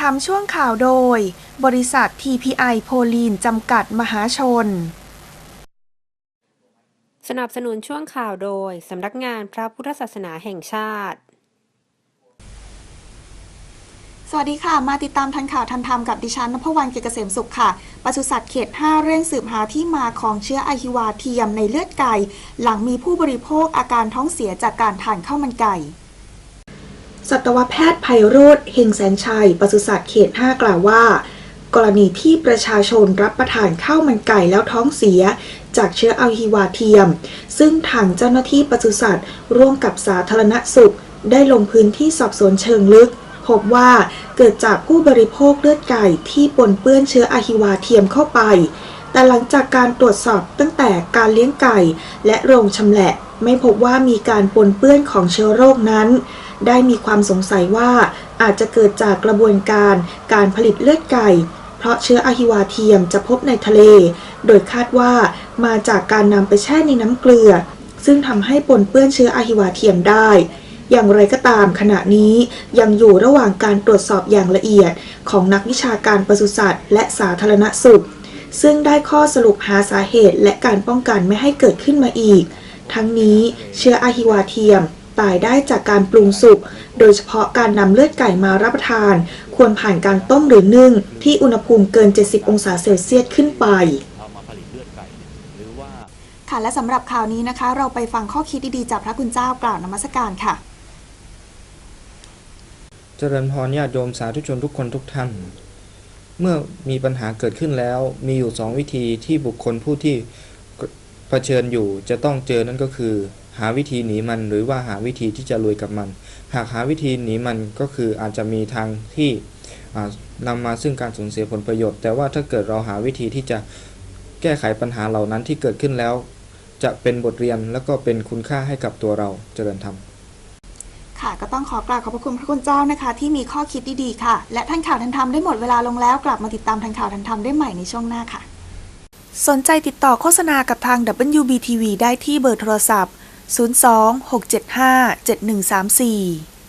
ทำช่วงข่าวโดย บริษัท TPI โพลีนจำกัดมหาชน สนับสนุนช่วงข่าวโดย สำนักงานพระพุทธศาสนาแห่งชาติ สวัสดีค่ะ มาติดตามทันข่าวทันธรรมกับดิฉันนพวรรณเกยรติเกษมสุขค่ะปศุสัตว์เขต 5 เร่งสืบหาที่มาของเชื้ออะฮิวาเทียมในเลือดไก่ หลังมีผู้บริโภคอาการท้องเสียจากการทานข้าวมันไก่ สัตวแพทย์ไพโรธเฮงแสนชัยปศุสัตว์เขต 5 กล่าวว่า กรณีที่ประชาชนรับประทานข้าวมันไก่แล้วท้องเสีย จากเชื้ออะฮิวาเทียม ซึ่งทางเจ้าหน้าที่ปศุสัตว์ ร่วมกับสาธารณสุข ได้ลงพื้นที่สอบสวนเชิงลึก พบว่าเกิดจากผู้บริโภคเลือดไก่ที่ปนเปื้อนเชื้ออะฮิวาเทียมเข้าไป แต่หลังจากการตรวจสอบตั้งแต่การเลี้ยงไก่ และโรงชำแหละ ไม่พบว่ามีการปนเปื้อนของเชื้อโรคนั้น ได้มีความสงสัยว่าอาจจะเกิดจากกระบวนการการผลิตเลือดไก่ เพราะเชื้ออะฮิวาเทียมจะพบในทะเล โดยคาดว่ามาจากการนำไปแช่ในน้ำเกลือ ซึ่งทำให้ปนเปื้อนเชื้ออะฮิวาเทียมได้อย่างไรก็ตามขณะนี้ยังอยู่ระหว่างการตรวจสอบอย่างละเอียดของนักวิชาการปศุสัตว์และสาธารณสุข ซึ่งได้ข้อสรุปหาสาเหตุและการป้องกันไม่ให้เกิดขึ้นมาอีก ทั้งนี้เชื้ออะฮิวาเทียมตายได้จากการปรุงสุก โดยเฉพาะการนำเลือดไก่มารับประทาน ควรผ่านการต้มหรือนึ่ง ที่อุณหภูมิเกิน 70 องศาเซลเซียสขึ้นไปเอามาผลิตเลือดไก่หรือว่าค่ะและสำหรับข่าวนี้นะคะ เราไปฟังข้อคิดดีๆจากพระคุณเจ้ากล่าวนมัสการค่ะ เจริญพรญาติโยมสาธุชนทุกคนทุกท่าน เมื่อมีปัญหาเกิดขึ้นแล้ว มีอยู่สองวิธีที่บุคคลผู้ที่เผชิญอยู่จะต้องเจอนั่นก็คือ หาวิธีหนีมันหรือว่าหาวิธีที่จะลุยกับมัน หากหาวิธีหนีมันก็คืออาจจะมีทางที่อ่านำมาซึ่งการสูญเสียผลประโยชน์ แต่ว่าถ้าเกิดเราหาวิธีที่จะแก้ไขปัญหาเหล่านั้นที่เกิดขึ้นแล้ว จะเป็นบทเรียนและก็เป็นคุณค่าให้กับตัวเราเจริญธรรม ค่ะก็ต้องขอกราบขอบพระคุณพระคุณเจ้านะคะ ที่มีข้อคิดดีๆค่ะ และท่านข่าวทันธรรมได้หมดเวลาลงแล้ว กลับมาติดตามทันข่าวทันธรรมได้ใหม่ในช่วงหน้าค่ะ สนใจติดต่อโฆษณากับทาง WBTV ได้ที่เบอร์โทรศัพท์ 02 675 7134